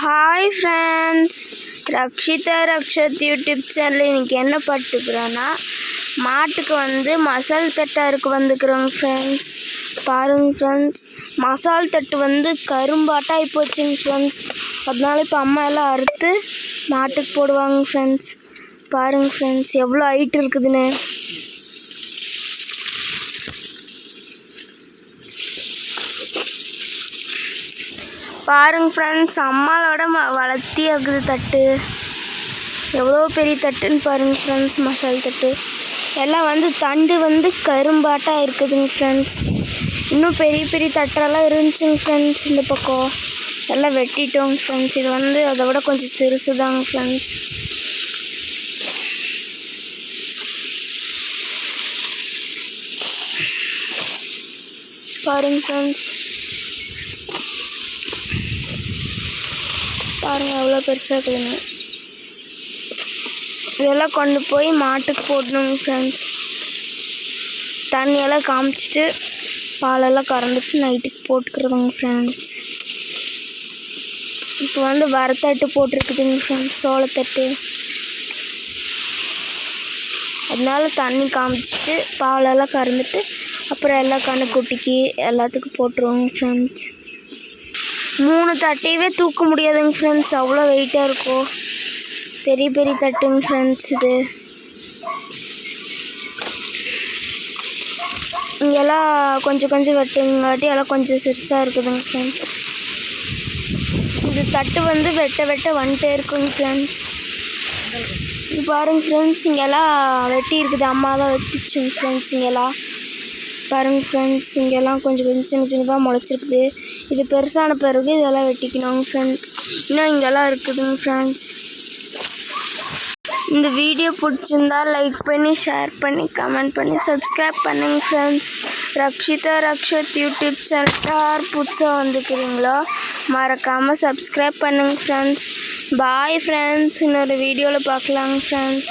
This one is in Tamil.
Hi friends Rakshita Rakshath YouTube channel இன்னைக்கு என்ன பட்டுக்கிறோன்னா மாட்டுக்கு வந்து மசால் தட்டாருக்கு வந்துக்கிறோங்க ஃப்ரெண்ட்ஸ் பாருங்க ஃப்ரெண்ட்ஸ் மசால் தட்டு வந்து கரும்பாட்டாக போச்சுங்க ஃப்ரெண்ட்ஸ் அதனால இப்போ அம்மா எல்லாம் அறுத்து மாட்டுக்கு போடுவாங்க ஃப்ரெண்ட்ஸ் பாருங்க ஃப்ரெண்ட்ஸ் எவ்வளோ ஹைட் இருக்குதுன்னு. பாருங்க ஃப்ரெண்ட்ஸ் அம்மாவோட ம வளர்த்தி ஆகுது தட்டு. எவ்வளோ பெரிய தட்டுன்னு பாருங்க ஃப்ரெண்ட்ஸ் மசால் தட்டு. எல்லாம் வந்து தண்டு வந்து கரும்பாட்டாக இருக்குதுங்க ஃப்ரெண்ட்ஸ் இன்னும் பெரிய பெரிய தட்டெல்லாம் இருந்துச்சுங்க ஃப்ரெண்ட்ஸ் இந்த பக்கம். எல்லாம் வெட்டிட்டோங்க ஃப்ரெண்ட்ஸ் இது வந்து அதை விட கொஞ்சம் சிறுசு தாங்க ஃப்ரெண்ட்ஸ் பாருங்க ஃப்ரெண்ட்ஸ் பாருங்கள் எவ்வளோ பெருசாக இருக்குதுங்க இதெல்லாம் கொண்டு போய் மாட்டுக்கு போடணுங்க ஃப்ரெண்ட்ஸ் தண்ணியெல்லாம் காமிச்சிட்டு பாலெல்லாம் கறந்துட்டு நைட்டுக்கு போட்டுக்கிறதுங்க ஃப்ரெண்ட்ஸ் இப்போ வந்து வரத்தட்டு போட்டிருக்குதுங்க ஃப்ரெண்ட்ஸ் சோளத்தட்டு. அதனால தண்ணி காமிச்சிட்டு பாலெல்லாம் கறந்துட்டு அப்புறம் எல்லாம் கண்ணுக்குட்டிக்கு எல்லாத்துக்கும் போட்டுருவோங்க ஃப்ரெண்ட்ஸ் மூணு தட்டையவே தூக்க முடியாதுங்க ஃப்ரெண்ட்ஸ் அவ்வளோ வெயிட்டாக இருக்கும். பெரிய பெரிய தட்டுங்க ஃப்ரெண்ட்ஸ் இது. இங்கெல்லாம் கொஞ்சம் கொஞ்சம் வெட்டுங்காட்டி எல்லாம் கொஞ்சம் சிறுசாக இருக்குதுங்க ஃப்ரெண்ட்ஸ் இது தட்டு வந்து வெட்ட வெட்ட வந்துட்டே இருக்குங்க ஃப்ரெண்ட்ஸ் இது பாருங்க ஃப்ரெண்ட்ஸ் இங்கெல்லாம் வெட்டி இருக்குது. அம்மா தான் வெட்டிச்சுங்க ஃப்ரெண்ட்ஸ் இங்கெல்லாம். பாருங்கள் ஃப்ரெண்ட்ஸ் இங்கெல்லாம் கொஞ்சம் கொஞ்சம் சின்ன சின்னதாக முளைச்சிருக்குது. இது பெருசான பிறகு இதெல்லாம் வெட்டிக்கணுங்க ஃப்ரெண்ட்ஸ் இன்னும் இங்கெல்லாம் இருக்குதுங்க ஃப்ரெண்ட்ஸ் இந்த வீடியோ பிடிச்சிருந்தா லைக் பண்ணி ஷேர் பண்ணி கமெண்ட் பண்ணி சப்ஸ்கிரைப் பண்ணுங்கள் friends Rakshita Rakshath YouTube channel யார் புதுசாக வந்துக்கிறீங்களோ மறக்காமல் சப்ஸ்கிரைப் பண்ணுங்கள் ஃப்ரெண்ட்ஸ் பாய் ஃப்ரெண்ட்ஸ் இன்னொரு வீடியோவில் பார்க்கலாங்க ஃப்ரெண்ட்ஸ்